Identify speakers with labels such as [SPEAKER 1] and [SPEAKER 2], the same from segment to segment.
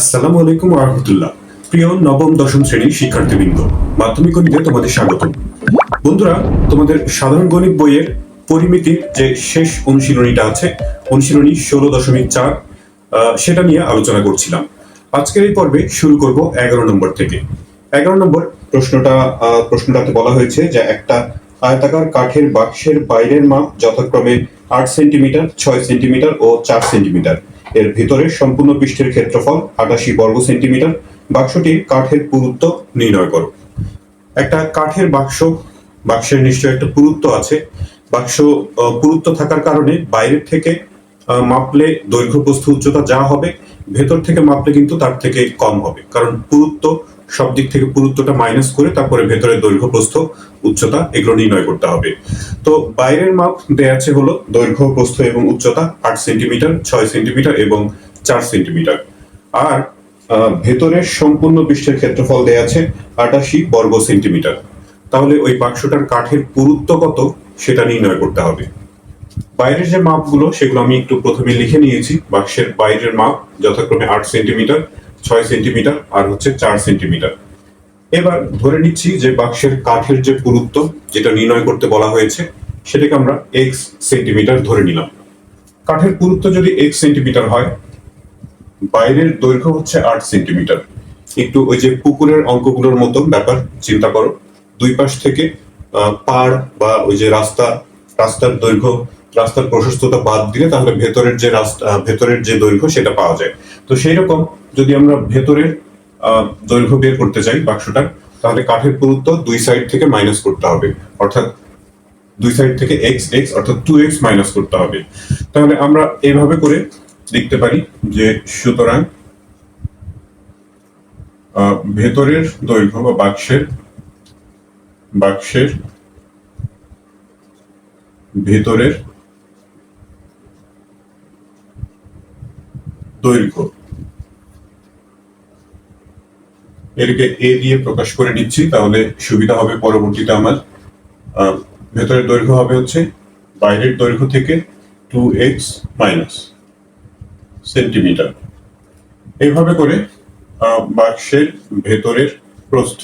[SPEAKER 1] আসসালামু আলাইকুম রহমতুল্লাহ। প্রিয় নবম, দশম শ্রেণির শিক্ষার্থীবৃন্দ, মাধ্যমিক গণিতে তোমাদের স্বাগত বন্ধুরা, তোমাদের সাধারণ গণিত বইয়ের পরিমিতির যে শেষ অনুশীলনীটা আছে, অনুশীলনী ষোলো দশমিক চার সেটা নিয়ে আলোচনা করছিলাম। আজকের এই পর্বে শুরু করব এগারো নম্বর থেকে। এগারো নম্বর প্রশ্নটা প্রশ্নটাতে বলা হয়েছে যে একটা আয়তাকার কাঠের বাক্সের বাইরের মাপ যথাক্রমে আট সেন্টিমিটার, ছয় সেন্টিমিটার ও চার সেন্টিমিটার। এর ভেতরে সম্পূর্ণ পৃষ্ঠের ক্ষেত্রফল আটাশি বর্গ সেন্টিমিটার, বাক্সটির কাঠের পুরুত্ব নির্ণয় করো। একটা কাঠের বাক্স, বাক্সের নিশ্চয় একটা পুরুত্ব আছে। বাক্স পুরুত্ব থাকার কারণে বাইরের থেকে মাপলে দৈর্ঘ্য প্রস্থ উচ্চতা যা হবে, ভেতর থেকে মাপলে কিন্তু তার থেকে কম হবে। কারণ পুরুত্ব সব দিক থেকে পুরুত্বটা মাইনাস করে তারপরে ভেতরে দৈর্ঘ্য প্রস্থ, উচ্চতা এগুলো নির্ণয় করতে হবে। তো বাইরের মাপ দেয়া আছে হলো দৈর্ঘ্য, প্রস্থ এবং উচ্চতা আট সেন্টিমিটার ছয় সেন্টিমিটার এবং চার সেন্টিমিটার আর ভেতরের সম্পূর্ণ পৃষ্ঠের ক্ষেত্রফল দেয়া আছে আটাশি বর্গ সেন্টিমিটার তাহলে ওই বাক্সটার কাঠের পুরুত্ব কত সেটা নির্ণয় করতে হবে। বাইরের যে মাপগুলো সেগুলো আমি একটু প্রথমে লিখে নিয়েছি, বাক্সের বাইরের মাপ যথাক্রমে আট সেন্টিমিটার ছয় সেন্টিমিটার আর হচ্ছে চার সেন্টিমিটার। এবার ধরে নিচ্ছি যে বাক্সের কাঠের যে পুরুত্ব, যেটা নির্ণয় করতে বলা হয়েছে, সেটাকে আমরা এক্স সেন্টিমিটার ধরে নিলাম। কাঠের পুরুত্ব যদি এক্স সেন্টিমিটার হয়, বাইরের দৈর্ঘ্য হচ্ছে আট সেন্টিমিটার। একটু ওই যে পুকুরের অঙ্কগুলোর মতো ব্যাপার, চিন্তা করো। দুই পাশ থেকে পাড় বা ওই যে রাস্তা, রাস্তার দৈর্ঘ্য, রাস্তার প্রশস্ততা বাদ দিলে তাহলে ভেতরের যে রাস্তা, ভেতরের যে দৈর্ঘ্য সেটা পাওয়া যায়। তো সেই রকম যদি আমরা ভেতরের দৈর্ঘ্য বের করতে চাই বাক্সটার, তাহলে কাঠের পুরুত্ব দুই সাইড থেকে মাইনাস করতে হবে। অর্থাৎ দুই সাইড থেকে এক্স এক্স অর্থাৎ টু এক্স মাইনাস করতে হবে। তাহলে আমরা এইভাবে করে লিখতে পারি যে সুতরাং ভেতরের দৈর্ঘ্য বা বাক্সের বাক্সের ভেতরের দৈর্ঘ্য এটাকে এ দিয়ে প্রকাশ করে নিচ্ছি, তাহলে সুবিধা হবে পরবর্তীতে আমার। ভেতরের দৈর্ঘ্য হবে হচ্ছে, বাইরের দৈর্ঘ্য থেকে টু এক্স মাইনাস সেন্টিমিটার এইভাবে করে বাক্সের ভেতরের প্রস্থ।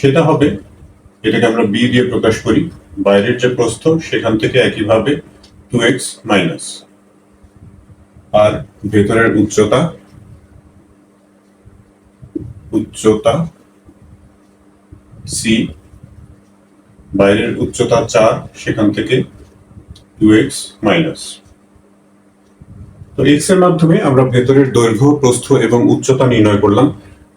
[SPEAKER 1] সেটা হবে, এটাকে আমরা বি দিয়ে প্রকাশ করি, বাইরের যে প্রস্থ, সেখান থেকে একইভাবে টু এক্স মাইনাস আর ভেতরের উচ্চতা উচ্চতা সি, বাইরের উচ্চতা চার, সেখান থেকে টু এক্স মাইনাস। তো এক্সের মাধ্যমে আমরা ভেতরের দৈর্ঘ্য, প্রস্থ এবং উচ্চতা নির্ণয় করলাম।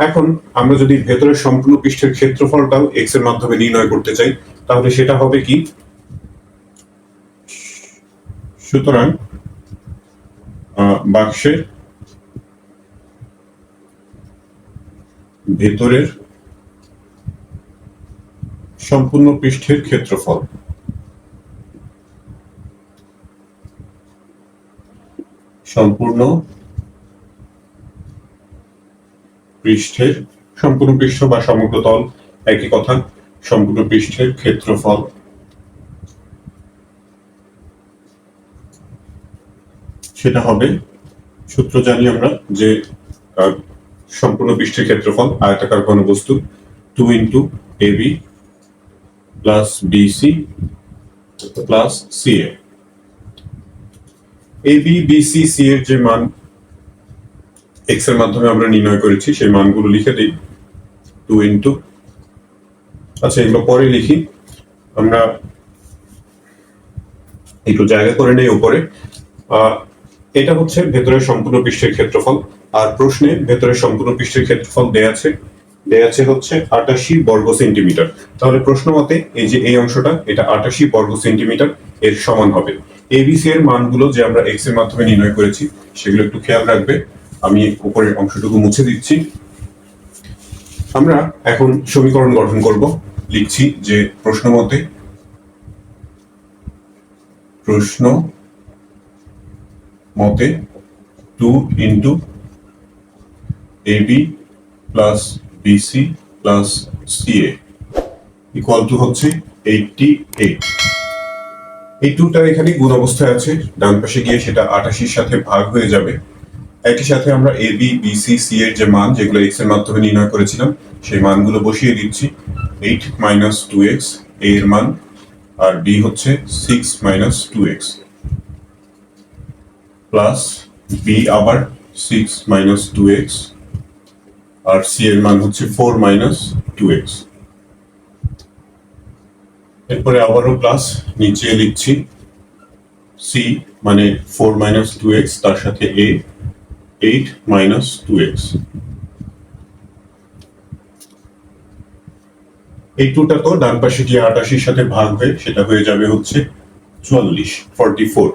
[SPEAKER 1] এখন আমরা যদি ভেতরের সম্পূর্ণ পৃষ্ঠের ক্ষেত্রফলটাও এক্সের মাধ্যমে নির্ণয় করতে চাই, তাহলে সেটা হবে কি? সুতরাং বাক্সের ভেতরের সম্পূর্ণ পৃষ্ঠের ক্ষেত্রফল। সম্পূর্ণ পৃষ্ঠের, সম্পূর্ণ পৃষ্ঠ বা সমগ্র তল, একই কথা, সম্পূর্ণ পৃষ্ঠের ক্ষেত্রফল। সেটা হবে সূত্র জানি আমরা যে সম্পূর্ণ পৃষ্ঠের ক্ষেত্রফল, আয়তাকার ঘনবস্তু two into A B plus BC plus C A AB BC C এর যে মান এক্সের মাধ্যমে আমরা নির্ণয় করেছি, সেই মানগুলো লিখে দিই। টু ইন্টু আচ্ছা এগুলো পরে লিখি। আমরা একটু জায়গা করে নেই উপরে এটা হচ্ছে ভেতরের সম্পূর্ণ পৃষ্ঠের ক্ষেত্রফল। আর প্রশ্নে ভেতরে সম্পূর্ণ পৃষ্ঠের ক্ষেত্রফল দেয়া আছে। দেয়া আছে হচ্ছে আটাশি বর্গ সেন্টিমিটার। তাহলে প্রশ্ন মতে এই যে এই অংশটা, এটা আটাশি বর্গ সেন্টিমিটার এর সমান হবে। এবিসি এর মানগুলো যে আমরা এক্সের মাধ্যমে নির্ণয় করেছি, সেগুলো একটু খেয়াল রাখবে। আমি উপরের অংশটুকু মুছে দিচ্ছি। আমরা এখন সমীকরণ গঠন করব। লিখছি যে প্রশ্ন মতে প্রশ্ন মতে two into AB plus BC plus CA equal to হচ্ছে এইটটি এইট এই টুটা এখানে গুণ অবস্থায় আছে, ডান পাশে গিয়ে সেটা আটাশির সাথে ভাগ হয়ে যাবে। একই সাথে আমরা A B B C C এর যে মান, যেগুলো এক্সের মাধ্যমে নির্ণয় করেছিলাম, সেই মানগুলো বসিয়ে দিচ্ছি। এইট মাইনাস টু এক্সের মান, আর বি হচ্ছে six minus two x plus B আবার সিক্স মাইনাস টু এক্স আর সি এর মান হচ্ছে ফোর মাইনাস টু এক্স এরপরে আবারও প্লাস নিচে লিখছি সি মানে ফোর মাইনাস টু এক্স তার সাথে A eight minus two x এই টুটা তো ডান পাশে গিয়ে আটাশির সাথে ভাগ হয়ে, সেটা হয়ে যাবে হচ্ছে চুয়াল্লিশ ফর্টি ফোর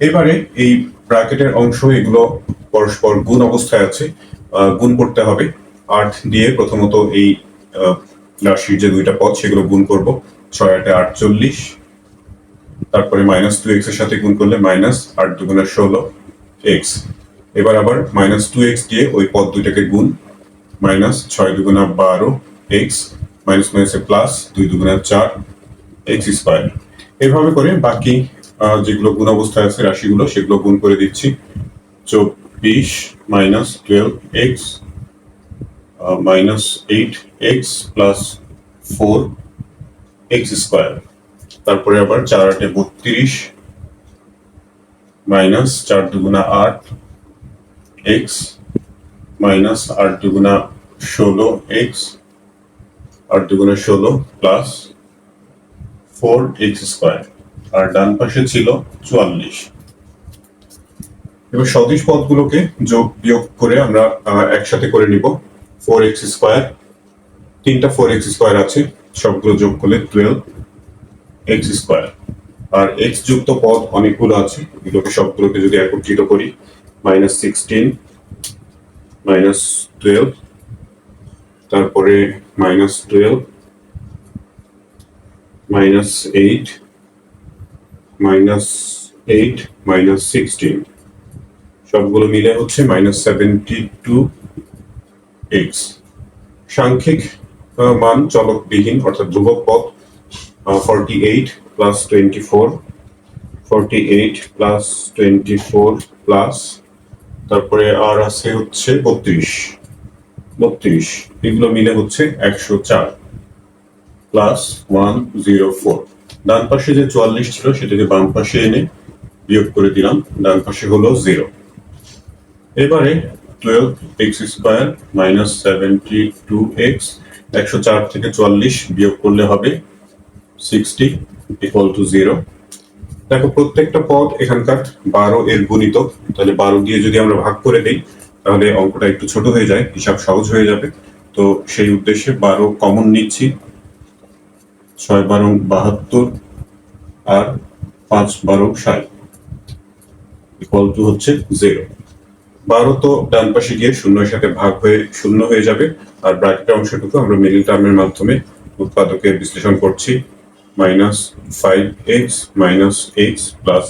[SPEAKER 1] এবারে এই ব্র্যাকেটের অংশ, এগুলো পরস্পর গুণ অবস্থায় আছে গুণ করতে হবে। আট দিয়ে প্রথমত এই রাশির যে দুইটা পদ, সেগুলো গুণ করব। ছয় আটে আটচল্লিশ। তারপরে মাইনাস টু এক্সের সাথে গুণ করলে মাইনাস আট দুগুণে ষোলো এক্স এবার আবার মাইনাস টু এক্স দিয়ে ওই পদ দুইটাকে গুণ। মাইনাস ছয় দুগুণা বারো এক্স মাইনাস মাইনাসে প্লাস দুই দুগুণা চার এক্স স্কোয়ার এভাবে করে বাকি যেগুলো গুণ অবস্থায় আছে, রাশিগুলো, সেগুলো গুণ করে দিচ্ছি। চব্বিশ minus twelve x minus eight x plus four x square তারপরে আবার চার আটে বত্রিশ মাইনাস চার দুগুণা আট এক্স মাইনাস আট দুগুণা ষোলো এক্স আট দুগুণা ষোলো প্লাস ফোর এক্স স্কোয়ার আর ডান পাশে ছিল চুয়াল্লিশ। এবার সদিশ পদগুলোকে যোগ বিয়োগ করে আমরা একসাথে করে নিব। ফোর এক্স স্কোয়ার তিনটা ফোর এক্স স্কোয়ার আছে, সবগুলো যোগ করলে টুয়েলভ এক্স স্কোয়ার আর এক্স যুক্ত পদ অনেকগুলো আছে এগুলোকে সবগুলোকে যদি একত্রিত করি মাইনাস সিক্সটিন মাইনাস টুয়েলভ তারপরে minus twelve minus eight minus eight minus sixteen সবগুলো মিলে হচ্ছে মাইনাস সেভেন্টি টু এক্স সাংখ্যিক মান চলকবিহীন, অর্থাৎ ধ্রুবক পথ forty eight plus twenty four forty eight plus twenty four plus তারপরে আর আছে হচ্ছে বত্রিশ। বত্রিশ, এগুলো মিলে হচ্ছে একশো চার প্লাস ওয়ান জিরো ফোর ডান পাশে যে চুয়াল্লিশ ছিল, সেটাকে বাম পাশে এনে বিয়োগ করে দিলাম। ডান পাশে হলো জিরো এবারে twelve x square minus seventy two x একশো চার থেকে চুয়াল্লিশ বিয়োগ করলে হবে সিক্সটি ইকুয়াল টু জিরো দেখো, প্রত্যেকটা পদ এখানকার বারো এর গুণিতক। তাহলে বারো দিয়ে যদি আমরা ভাগ করে দিই, তাহলে অঙ্কটা একটু ছোট হয়ে যায়, হিসাব সহজ হয়ে যাবে। তো সেই উদ্দেশ্যে বারো কমন নিচ্ছি। ছয় বারো বাহাত্তর আর পাঁচ বারো ষাট ইকুয়াল টু হচ্ছে জিরো বারো তো ডান পাশে গিয়ে শূন্যের সাথে ভাগ হয়ে শূন্য হয়ে যাবে। আর ব্র্যাকেটের অংশটুকু আমরা মিডিল টার্মের মাধ্যমে উৎপাদকের বিশ্লেষণ করছি। Minus five x, minus x plus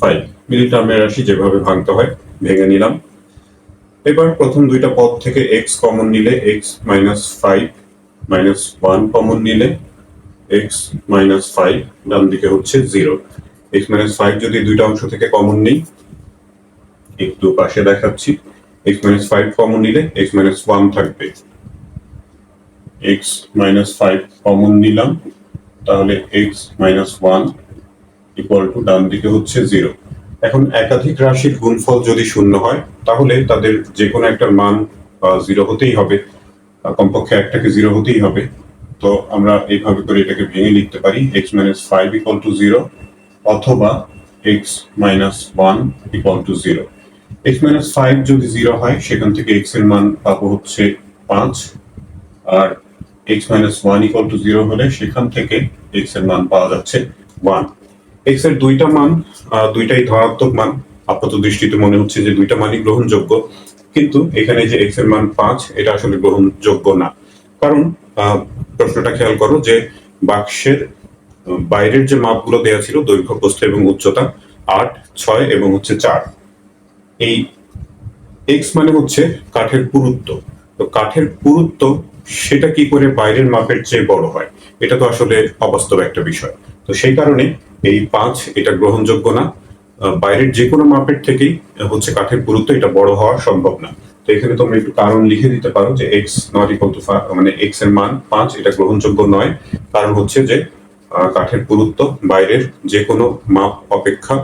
[SPEAKER 1] five. Middle টার্মের রাশি যেভাবে ভাঙতে হয়, ভেঙে নিলাম। এবার প্রথম দুইটা পদ থেকে এক্স কমন নিলে x minus five, minus one common নিলে এক্স মাইনাস ফাইভ ডান দিকে হচ্ছে জিরো। এক্স মাইনাস ফাইভ যদি দুইটা অংশ থেকে কমন নেই একটু পাশে দেখাচ্ছি। এক্স মাইনাস ফাইভ কমন নিলে এক্স মাইনাস ওয়ান থাকবে। এক্স মাইনাস ফাইভ কমন নিলাম, তাহলে x minus one equal to ডান দিকে হচ্ছে জিরো এখন একাধিক রাশির গুণফল যদি শূন্য হয়, তাহলে তাদের যে কোনো একটা মান জিরো হতেই হবে। কমপক্ষে একটাকে জিরো হতেই হবে। তো আমরা এইভাবে করে এটাকে ভেঙে লিখতে পারি x minus five equal to zero অথবা x minus one equal to zero x minus five যদি জিরো হয়, সেখান থেকে এক্সের মান পাবো হচ্ছে পাঁচ। আর x minus one equal to zero হলে সেখান থেকে এক্সের মান পাওয়া যাচ্ছে ওয়ান এক্সের দুইটা মান দুইটাই ধনাত্মক মান। আপাত দৃষ্টিতে মনে হচ্ছে যে দুইটা মানই গ্রহণযোগ্য। কিন্তু এখানে যে এক্সের মান পাঁচ, এটা আসলে গ্রহণযোগ্য না। কারণ প্রশ্নটা খেয়াল করো যে বাক্সের, বাইরের যে মাপগুলো দেওয়া ছিল, দৈর্ঘ্য, প্রস্থ এবং উচ্চতা, আট, ছয় এবং হচ্ছে চার। এই এক্স মানে হচ্ছে কাঠের পুরুত্ব। তো কাঠের পুরুত্ব, সেটা কি করে বাইরের মাপের চেয়ে বড় হয়? এটা তো আসলে অবাস্তব একটা বিষয়। তো সেই কারণে এই পাঁচ এটা গ্রহণযোগ্য না। বাইরের যে কোনো মাপের থেকেই হচ্ছে কাঠের পুরুত্ব এটা বড় হওয়া সম্ভব না। তো এখানে তোমরা একটু কারণ লিখে দিতে পারো যে এক্স নট ইকুয়াল টু মানে এক্সের মান পাঁচ, এটা গ্রহণযোগ্য নয়। কারণ হচ্ছে যে কাঠের পুরুত্ব বাইরের যে কোনো মাপ অপেক্ষা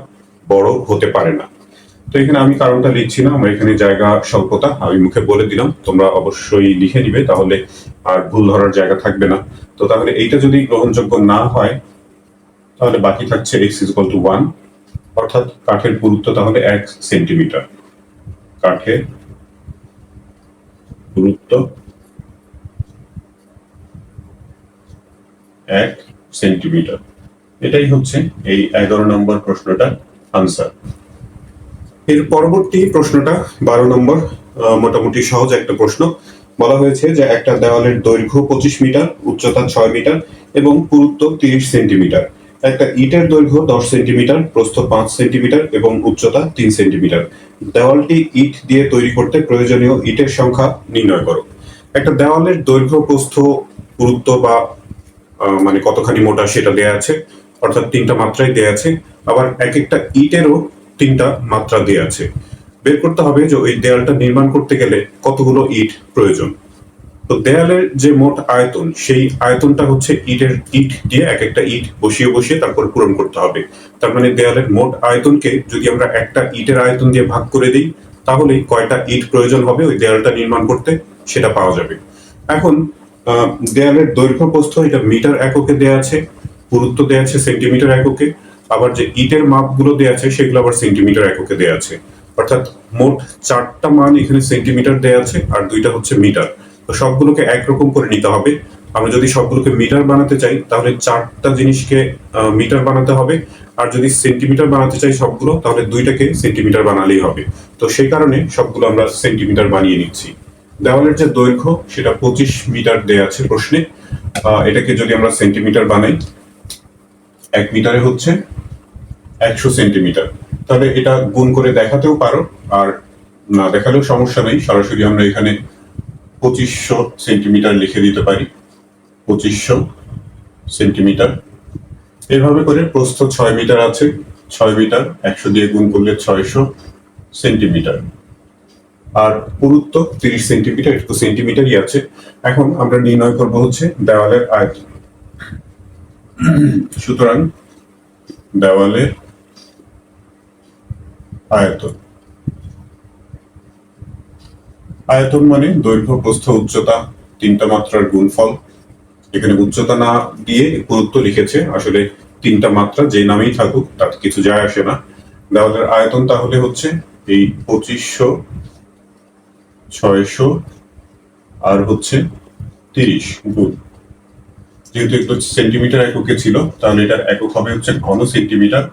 [SPEAKER 1] বড় হতে পারে না। তো এখানে আমি কারণটা লিখছি না, আমার এখানে জায়গা স্বল্পতা, আমি মুখে বলে দিলাম, তোমরা অবশ্যই লিখে নিবে, তাহলে আর ভুল ধরার জায়গা থাকবে না। তো তাহলে এইটা যদি গ্রহণযোগ্য না হয়, তাহলে বাকি থাকছে এক্স ইকুয়াল টু ওয়ান অর্থাৎ কাঠের পুরুত্ব তাহলে এক সেন্টিমিটার। কাঠের পুরুত্ব এক সেন্টিমিটার। এটাই হচ্ছে এই এগারো নম্বর প্রশ্নটার আনসার এর পরবর্তী প্রশ্নটা বারো নম্বর মোটামুটি সহজ একটা প্রশ্ন। বলা হয়েছে যে একটা দেওয়ালের দৈর্ঘ্য পঁচিশ মিটার, উচ্চতা ছয় মিটার এবং পুরুত্ব তিরিশ সেন্টিমিটার। একটা ইটের দৈর্ঘ্য দশ সেন্টিমিটার, প্রস্থ পাঁচ সেন্টিমিটার এবং উচ্চতা তিন সেন্টিমিটার। দেওয়ালটি ইট দিয়ে তৈরি করতে প্রয়োজনীয় ইটের সংখ্যা নির্ণয় করো। একটা দেওয়ালের দৈর্ঘ্য, প্রস্থ, পুরুত্ব বা মানে কতখানি মোটা সেটা দেয়া আছে, অর্থাৎ তিনটা মাত্রায় দেয়া আছে। আবার এক একটা ইটেরও তিনটা মাত্রা দেয়া আছে। বের করতে হবে যে ওই দেয়ালটা নির্মাণ করতে গেলে কতগুলো ইট প্রয়োজন। তো দেয়ালের যে মোট আয়তন, সেই আয়তনটা হচ্ছে ইটের ইট দিয়ে এক একটা ইট বসিয়ে বসিয়ে তারপর পূরণ করতে হবে। তার মানে দেয়ালের মোট আয়তনকে যদি আমরা একটা ইটের আয়তন দিয়ে ভাগ করে দিই তাহলেই কয়টা ইট প্রয়োজন হবে ওই দেয়ালটা নির্মাণ করতে? সেটা পাওয়া যাবে। এখন দেয়ালের দৈর্ঘ্য প্রস্থ এটা মিটার এককে দেয়া আছে, পুরুত্ব দেয়া আছে সেন্টিমিটার এককে। আবার যে ইটের মাপগুলো দেয়া আছে, সেগুলো আবার সেন্টিমিটার এককে দেয়া আছে। অর্থাৎ মোট চারটা মান এখানে সেন্টিমিটার দেয়া আছে আর দুইটা হচ্ছে মিটার তো সবগুলোকে একরকম করে নিতে হবে। আমরা যদি সবগুলোকে মিটার বানাতে চাই, তাহলে চারটা জিনিসকে মিটার বানাতে হবে। আর যদি সেন্টিমিটার বানাতে চাই সবগুলো, তাহলে দুইটাকে সেন্টিমিটার বানালেই হবে। তো সেই কারণে সবগুলো আমরা সেন্টিমিটার বানিয়ে নিচ্ছি। দেওয়ালের যে দৈর্ঘ্য, সেটা পঁচিশ মিটার দেয়া আছে প্রশ্নে। এটাকে যদি আমরা সেন্টিমিটার বানাই এক মিটারে হচ্ছে একশো সেন্টিমিটার। তাহলে এটা গুণ করে দেখাতেও পারো, আর না দেখালেও সমস্যা নেই। সরাসরি আমরা এখানে পঁচিশশো সেন্টিমিটার লিখে দিতে পারি। পঁচিশশো সেন্টিমিটার। এভাবে করে প্রস্থ ছয় মিটার আছে। ছয় মিটার, একশো দিয়ে গুণ করলে ছয়শো সেন্টিমিটার। আর পুরুত্ব তিরিশ সেন্টিমিটার, একটু সেন্টিমিটারই আছে। এখন আমরা নির্ণয় করব হচ্ছে দেওয়ালের আয়তন। সুতরাং দেওয়ালে আয়তন। আয়তন মানে দৈর্ঘ্য, প্রস্থ, উচ্চতা, তিনটা মাত্রার গুণফল। এখানে উচ্চতা না দিয়ে পুরুত্ব লিখেছে, আসলে তিনটা মাত্রা যে নামেই থাকুক, তাতে কিছু যায় আসে না। দেওয়ালের আয়তন তাহলে হচ্ছে এই পঁচিশশো, ছয়শো, আর হচ্ছে তিরিশ গুণ। যেহেতু একটু সেন্টিমিটার এককে ছিল, তাহলে এটার একক হবে হচ্ছে ঘন সেন্টিমিটার।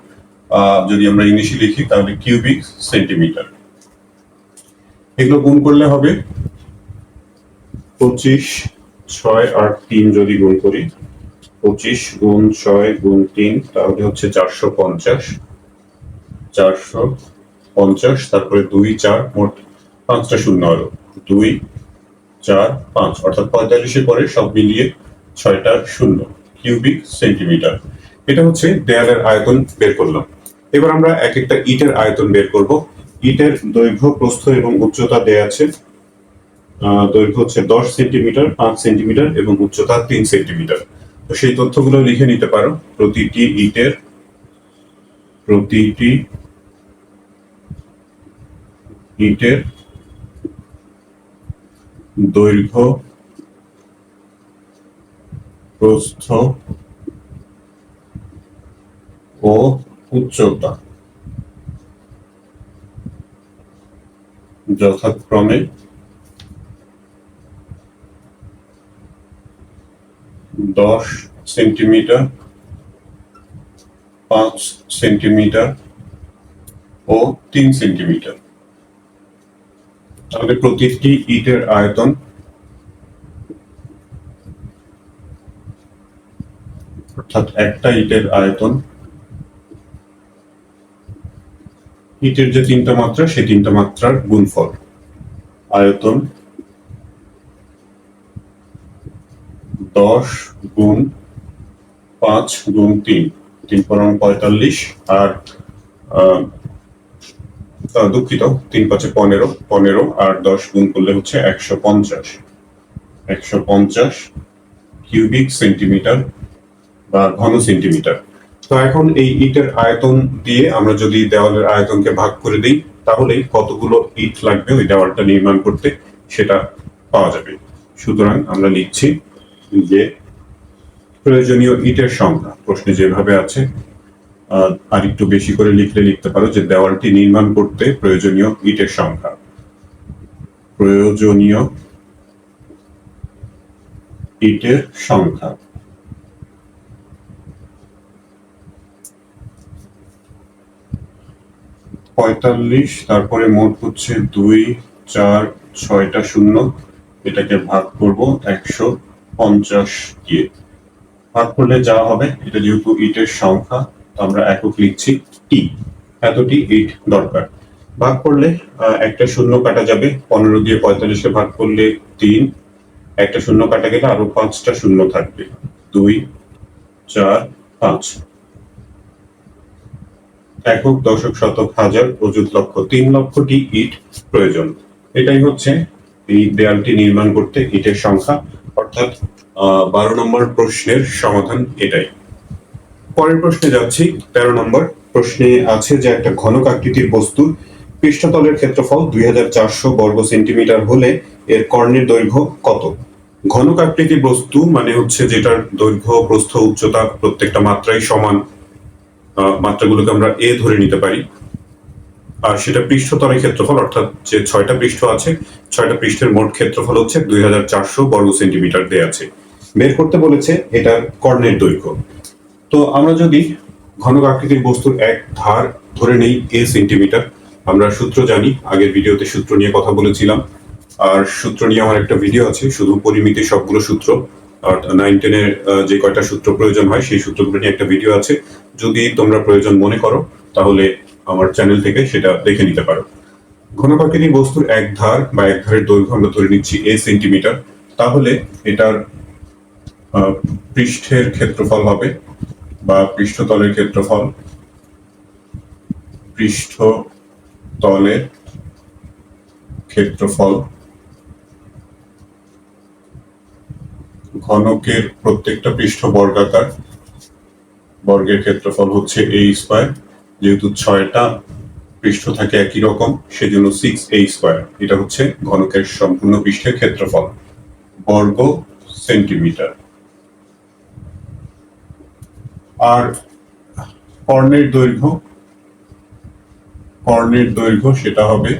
[SPEAKER 1] যদি আমরা ইংলিশে লিখি, তাহলে কিউবিক সেন্টিমিটার। এগুলো গুণ করলে হবে পঁচিশ ছয় আর তিন যদি গুণ করি, পঁচিশ গুণ ছয় গুণ তিন, তাহলে হচ্ছে চারশো পঞ্চাশ। চারশো পঞ্চাশ, তারপরে দুই, চার, মোট পাঁচটা শূন্য আরও দুই, চার, পাঁচ, অর্থাৎ পঁয়তাল্লিশে পরে সব মিলিয়ে ছয়টা শূন্য কিউবিক সেন্টিমিটার। এটা হচ্ছে দেয়ালের আয়তন বের করলাম। এবার আমরা এক একটা ইটের আয়তন বের করব। ইটের দৈর্ঘ্য, প্রস্থ এবং উচ্চতা দেয়া আছে। দৈর্ঘ্য হচ্ছে দশ সেন্টিমিটার, পাঁচ সেন্টিমিটার এবং উচ্চতা তিন সেন্টিমিটার। তো সেই তথ্যগুলো লিখে নিতে পারো। প্রতিটি ইটের প্রতিটি ইটের দৈর্ঘ্য প্রস্থ ও উচ্চতা। যথাক্রমে দশ সেন্টিমিটার, পাঁচ সেন্টিমিটার ও তিন সেন্টিমিটার। তাহলে প্রতিটি ইটের আয়তন অর্থাৎ একটা ইটের আয়তন। ইটের যে তিনটা মাত্রা, সেই তিনটা মাত্রার গুণফল। আয়তন দশ গুণ পাঁচ গুণ তিন। তিন পরম পঁয়তাল্লিশ আর দুঃখিত, তিন পাঁচে পনেরো পনেরো আর দশ গুণ করলে হচ্ছে একশো পঞ্চাশ। একশো পঞ্চাশ কিউবিক সেন্টিমিটার বা ঘন সেন্টিমিটার। তো এখন এই ইটের আয়তন দিয়ে আমরা যদি দেওয়ালের আয়তনকে ভাগ করে দিই তাহলে কতগুলো ইট লাগবে ওই দেওয়ালটা নির্মাণ করতে, সেটা পাওয়া যাবে। সুতরাং আমরা লিখছি যে প্রয়োজনীয় ইটের সংখ্যা। প্রশ্নে যেভাবে আছে আর একটু বেশি করে লিখলে লিখতে পারো যে দেওয়ালটি নির্মাণ করতে প্রয়োজনীয় ইটের সংখ্যা। প্রয়োজনীয় ইটের সংখ্যা। পঁয়তাল্লিশ, তারপরে মোট হচ্ছে দুই, চার, ছয়টা শূন্য। এটাকে ভাগ করব একশো পঞ্চাশ দিয়ে। ভাগ করলে যা হবে, এটা যেহেতু ইটের সংখ্যা আমরা একক লিখছি টি এতটি ইট দরকার। ভাগ করলে একটা শূন্য কাটা যাবে। পনেরো দিয়ে পঁয়তাল্লিশে ভাগ করলে তিন। একটা শূন্য কাটা গেলে আরও পাঁচটা শূন্য থাকবে। দুই, চার, পাঁচ। একক দশক শতক হাজার অযুত লক্ষ তিন লক্ষটি ইট প্রয়োজন। এটাই হচ্ছে এই দেয়ালটি নির্মাণ করতে ইটের সংখ্যা। অর্থাৎ বারো নম্বর প্রশ্নের সমাধান এটাই। পরের প্রশ্নে যাচ্ছি। তেরো নম্বর প্রশ্নে আছে যে একটা ঘনক আকৃতির বস্তুর পৃষ্ঠতলের ক্ষেত্রফল দুই হাজার চারশো বর্গ সেন্টিমিটার হলে এর কর্ণের দৈর্ঘ্য কত? ঘনক আকৃতির বস্তু মানে হচ্ছে যেটার দৈর্ঘ্য, প্রস্থ, উচ্চতা প্রত্যেকটা মাত্রাই সমান। মাত্রাগুলোকে আমরা এ ধরে নিতে পারি। আর সেটা পৃষ্ঠতলের ক্ষেত্রফল, অর্থাৎ যে ছয়টা পৃষ্ঠ আছে, ছয়টা পৃষ্ঠের মোট ক্ষেত্রফল হচ্ছে দুই হাজার চারশো বর্গ সেন্টিমিটার দেয়া আছে। বের করতে বলেছে এটার কর্ণের দৈর্ঘ্য। তো আমরা যদি ঘনক আকৃতির বস্তুর এক ধার ধরে নেই এ সেন্টিমিটার, আমরা সূত্র জানি, আগের ভিডিওতে সূত্র নিয়ে কথা বলেছিলাম। আর সূত্র নিয়ে আমার একটা ভিডিও আছে, শুধু পরিমিতির সবগুলো সূত্র। আর নাইন টেনের যে কয়টা সূত্র প্রয়োজন হয়, সেই সূত্রগুলো নিয়ে একটা ভিডিও আছে। যদি তোমরা প্রয়োজন মনে করো, তাহলে আমার চ্যানেল থেকে সেটা দেখে নিতে পারো। আকৃতির বস্তুর এক ধার বা এক ধারের দৈর্ঘ্য আমরা ধরে নিচ্ছি এ সেন্টিমিটার তাহলে এটার পৃষ্ঠের ক্ষেত্রফল হবে বা পৃষ্ঠতলের ক্ষেত্রফল পৃষ্ঠতলের ক্ষেত্রফল ঘনকের প্রত্যেকটা পৃষ্ঠ বর্গাকার বর্গের ক্ষেত্রফল হচ্ছে এ স্কোয়ার যেহেতু ছয়টা পৃষ্ঠ থাকে একই রকম, সেজন্য সিক্স এ স্কোয়ার এটা হচ্ছে ঘনকের সম্পূর্ণ পৃষ্ঠের ক্ষেত্রফল। বর্গ সেন্টিমিটার আর কর্ণের দৈর্ঘ্য কর্ণের দৈর্ঘ্য সেটা হবে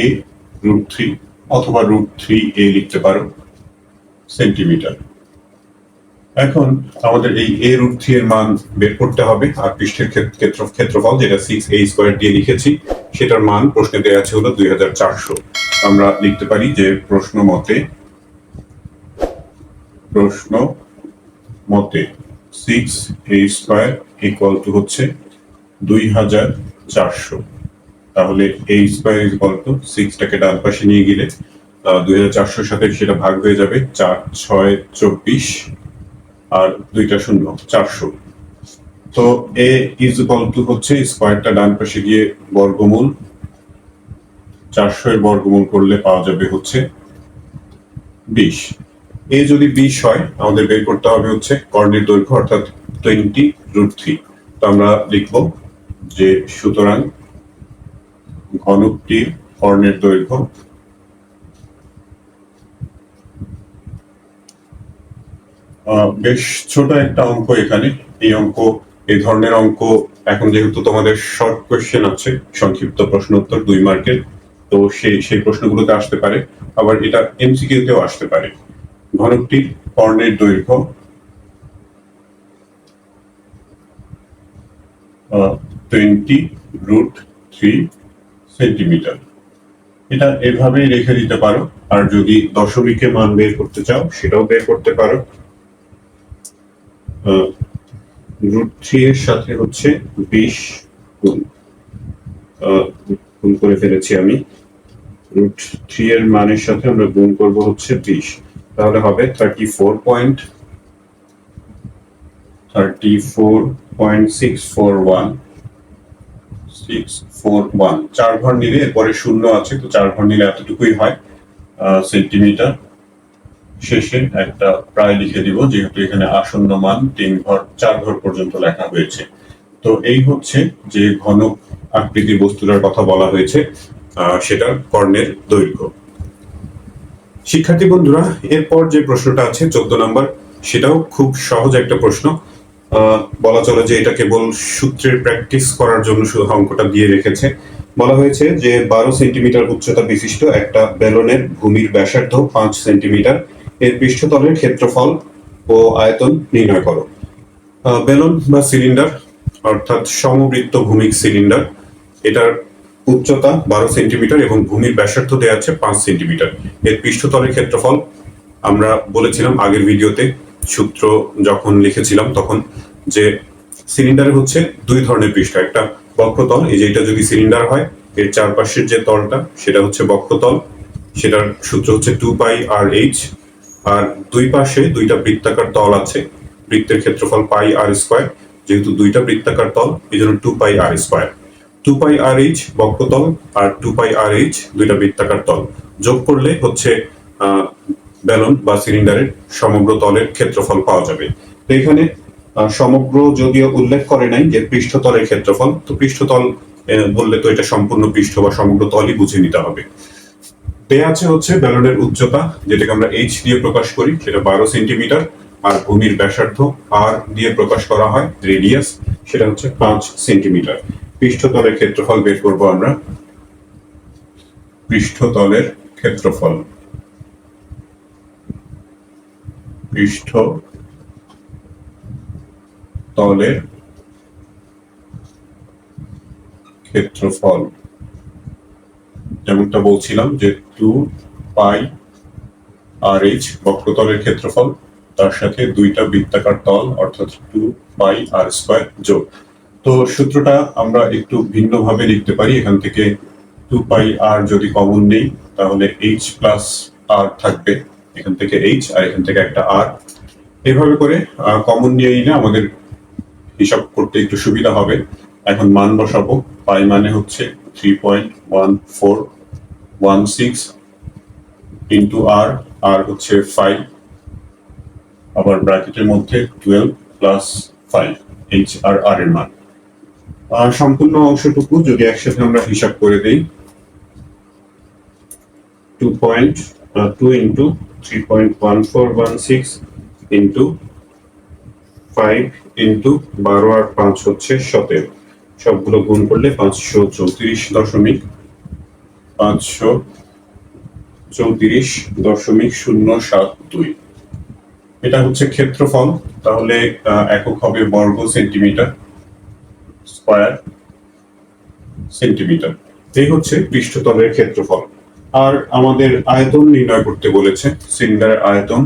[SPEAKER 1] এ রুট থ্রি অথবা রুট থ্রি এ লিখতে পারো সেন্টিমিটার এখন আমাদের এই এ রুট থ্রি এর মান বের করতে হবে আর পৃষ্ঠের ক্ষেত- ক্ষেত্র, ক্ষেত্রফল যেটা সিক্স এ স্কোয়ার দিয়ে লিখেছি, সেটার মান প্রশ্নে দেওয়া আছে হলো দুই হাজার চারশো। আমরা লিখতে পারি যে প্রশ্ন মতে প্রশ্ন মতে six A square equal to হচ্ছে দুই হাজার চারশো। তাহলে এ স্কোয়ার ইকুয়াল টু সিক্সটাকে ডান পাশে নিয়ে গেলে দুই হাজার চারশোর সাথে সেটা ভাগ হয়ে যাবে চার ছয় চব্বিশ আর দুইটা শূন্য চারশো তো এ ইজ ইকুয়াল টু হচ্ছে স্কোয়ারটা ডান পাশে গিয়ে বর্গমূল। চারশো এর বর্গমূল করলে পাওয়া যাবে হচ্ছে বিশ। এ যদি বিশ হয়, আমাদের বের করতে হবে হচ্ছে কর্ণের দৈর্ঘ্য, অর্থাৎ টোয়েন্টি রুট থ্রি তো আমরা লিখব যে সুতরাং ঘনকটির কর্ণের দৈর্ঘ্য বেশ ছোট একটা অঙ্ক এখানে। এই অঙ্ক, এই ধরনের অঙ্ক এখন যেহেতু তোমাদের শর্ট কোয়েশ্চেন আছে, সংক্ষিপ্ত প্রশ্ন উত্তর দুই মার্কের, তো সেই সেই প্রশ্নগুলোতে আসতে পারে। আবার এটা এমসিকিউতেও আসতে পারে। ঘনকটির কর্ণের দৈর্ঘ্য টোয়েন্টি রুট থ্রি সেন্টিমিটার এটা এভাবেই রেখে দিতে পারো। আর যদি দশমিকে মান বের করতে চাও, সেটাও বের করতে পারো। রুট থ্রি এর সাথে হচ্ছে বিশ গুণ গুণ করে ফেলেছি আমি। রুট থ্রি এর মানের সাথে আমরা গুণ করব হচ্ছে বিশ। তাহলে হবে thirty four point thirty four point six four one six four one চার ঘর নিলে এরপরে শূন্য আছে, তো চার ঘর নিলে এতটুকুই হয় সেন্টিমিটার শেষে একটা প্রায় লিখে দিব, যেহেতু এখানে আসন্ন মান তিন ঘর, চার ঘর পর্যন্ত লেখা হয়েছে। তো এই হচ্ছে যে ঘন আকৃতির বস্তুটার কথা বলা হয়েছে সেটার কর্ণের দৈর্ঘ্য। শিক্ষার্থী বন্ধুরা, এরপর যে প্রশ্নটা আছে, চোদ্দ নম্বর, সেটাও খুব সহজ একটা প্রশ্ন। বলা চলে যে এটা কেবল সূত্রের প্র্যাকটিস করার জন্য শুধু অঙ্কটা দিয়ে রেখেছে। বলা হয়েছে যে বারো সেন্টিমিটার উচ্চতা বিশিষ্ট একটা বেলনের ভূমির ব্যাসার্ধ পাঁচ সেন্টিমিটার। এর পৃষ্ঠতলের ক্ষেত্রফল ও আয়তন নির্ণয় করো। বেলন বা সিলিন্ডার, অর্থাৎ সমবৃত্ত ভূমিক সিলিন্ডার, এটার উচ্চতা বারো সেন্টিমিটার এবং ভূমির ব্যাসার্ধ দেওয়া আছে পাঁচ সেন্টিমিটার। এর পৃষ্ঠতলের ক্ষেত্রফল আমরা বলেছিলাম আগের ভিডিওতে, সূত্র যখন লিখেছিলাম তখন, যে সিলিন্ডারে হচ্ছে দুই ধরনের পৃষ্ঠ, একটা বক্রতল, এই যে এটা যদি সিলিন্ডার হয়, এর চারপাশের যে তলটা, সেটা হচ্ছে বক্রতল, সেটার সূত্র হচ্ছে টু পাই আর এইচ আর দুই পাশে দুইটা বৃত্তাকার তল আছে। বৃত্তের ক্ষেত্রফল পাই আর স্কোয়ার, যেহেতু দুইটা বৃত্তাকার তল এই জন্য two pi r square. Two pi r h বক্রতল আর টু পাই আর এইচ দুইটা বৃত্তাকার তল। যোগ করলে হচ্ছে ব্যালন বা সিলিন্ডারের সমগ্র তলের ক্ষেত্রফল পাওয়া যাবে। তো এখানে সমগ্র যদিও উল্লেখ করে নাই যে পৃষ্ঠতলের ক্ষেত্রফল, তো পৃষ্ঠতল বললে তো এটা সম্পূর্ণ পৃষ্ঠ বা সমগ্র তলই বুঝে নিতে হবে। দেয়া আছে হচ্ছে ব্যালনের উচ্চতা, যেটাকে আমরা এইচ দিয়ে প্রকাশ করি, সেটা বারো সেন্টিমিটার, আর ভূমির ব্যাসার্ধ আর দিয়ে প্রকাশ করা হয় রেডিয়াস সেটা হচ্ছে পাঁচ সেন্টিমিটার। পৃষ্ঠতলের ক্ষেত্রফল বের করব আমরা। পৃষ্ঠতলের ক্ষেত্রফল। পৃষ্ঠ তলের ক্ষেত্রফল। যেমনটা বলছিলাম যে টু পাই আর এইচ বক্রতলের ক্ষেত্রফল, তার সাথে দুইটা বৃত্তাকার তল, অর্থাৎ টু পাই আর স্কোয়ার যোগ। তো সূত্রটা আমরা একটু ভিন্নভাবে লিখতে পারি। এখান থেকে টু পাই আর যদি কমন নেই, তাহলে এইচ প্লাস আর থাকবে। এখান থেকে এইচ আর এখান থেকে একটা আর। এভাবে করে কমন নিয়ে নিলে আমাদের হিসাব করতে একটু সুবিধা হবে। এখন মান বসাবো। পাই মানে হচ্ছে three point one four r হচ্ছে ফাইভ আবার ব্র্যাকেটের মধ্যে টুয়েলভ প্লাস ফাইভ এইচ আর আর এর মান। সম্পূর্ণ অংশটুকু যদি একসাথে আমরা হিসাব করে দেই two point two into three point one four five into r পাঁচ হচ্ছে সতেরো। সবগুলো গুণ করলে পাঁচশো চৌত্রিশ দশমিক পাঁচশো চৌত্রিশ দশমিক শূন্য সাত দুই। এটা হচ্ছে ক্ষেত্রফল, তাহলে একক হবে বর্গ সেন্টিমিটার স্কোয়ার সেন্টিমিটার। এই হচ্ছে পৃষ্ঠতলের ক্ষেত্রফল। আর আমাদের আয়তন নির্ণয় করতে বলেছে সিলিন্ডারের আয়তন।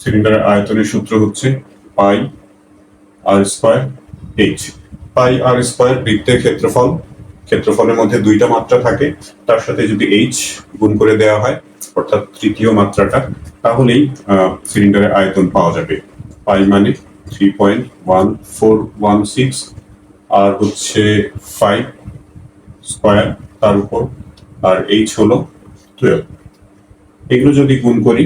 [SPEAKER 1] সিলিন্ডারের আয়তনের সূত্র হচ্ছে pi. R square h. Pi r square বৃত্তের ক্ষেত্রফল। ক্ষেত্রফলের মধ্যে দুইটা মাত্রা থাকে। তার সাথে যদি এইচ গুণ করে দেওয়া হয়, অর্থাৎ তৃতীয় মাত্রাটা, তাহলেই সিলিন্ডারের আয়তন পাওয়া যাবে। পাই মানে three point one four one six r হচ্ছে ফাইভ স্কোয়ার তার উপর, আর এইচ হলো টুয়েলভ এগুলো যদি গুণ করি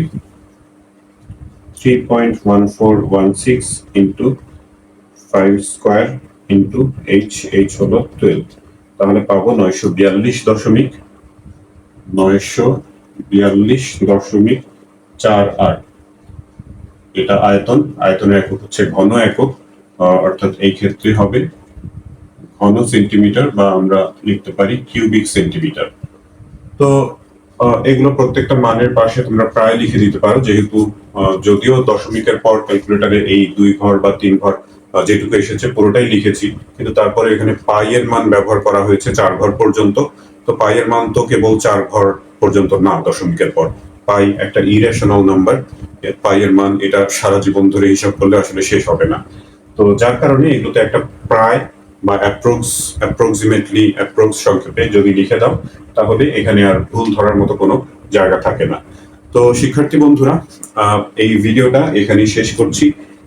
[SPEAKER 1] three point one four one six into five square into h h হলো টুয়েলভ তাহলে পাবো নয়শো বিয়াল্লিশ দশমিক নয়শো বিয়াল্লিশ দশমিক চার আট। এটা আয়তন, আয়তনের একক হচ্ছে ঘন একক অর্থাৎ এই ক্ষেত্রে হবে ঘন সেন্টিমিটার বা আমরা লিখতে পারি কিউবিক সেন্টিমিটার। তো এগুলো প্রত্যেকটা মানের পাশে তোমরা প্রায় লিখে দিতে পারো, যেহেতু যদিও দশমিকের পর ক্যালকুলেটারে এই দুই ঘর বা তিন ঘর যেটুকু এসেছে, পুরোটাই লিখেছি। কিন্তু তারপরে এখানে পাই এর মান ব্যবহার করা হয়েছে চার ঘর পর্যন্ত। তো পাই এর মান তো কেবল চার ঘর পর্যন্ত না, দশমিকের পর। পাই একটা ইরেশনাল নাম্বার পাই এর মান, এটা সারা জীবন ধরে হিসাব করলে আসলে শেষ হবে না। তো যার কারণে এগুলোতে একটা প্রায় বা অ্যাপ্রক্স অ্যাপ্রক্সিমেটলি অ্যাপ্রক্স সংক্ষেপে যদি লিখে দাও, তাহলে এখানে আর ভুল ধরার মতো কোনো জায়গা থাকে না। তো শিক্ষার্থী বন্ধুরা এই ভিডিওটা এখানেই শেষ করছি।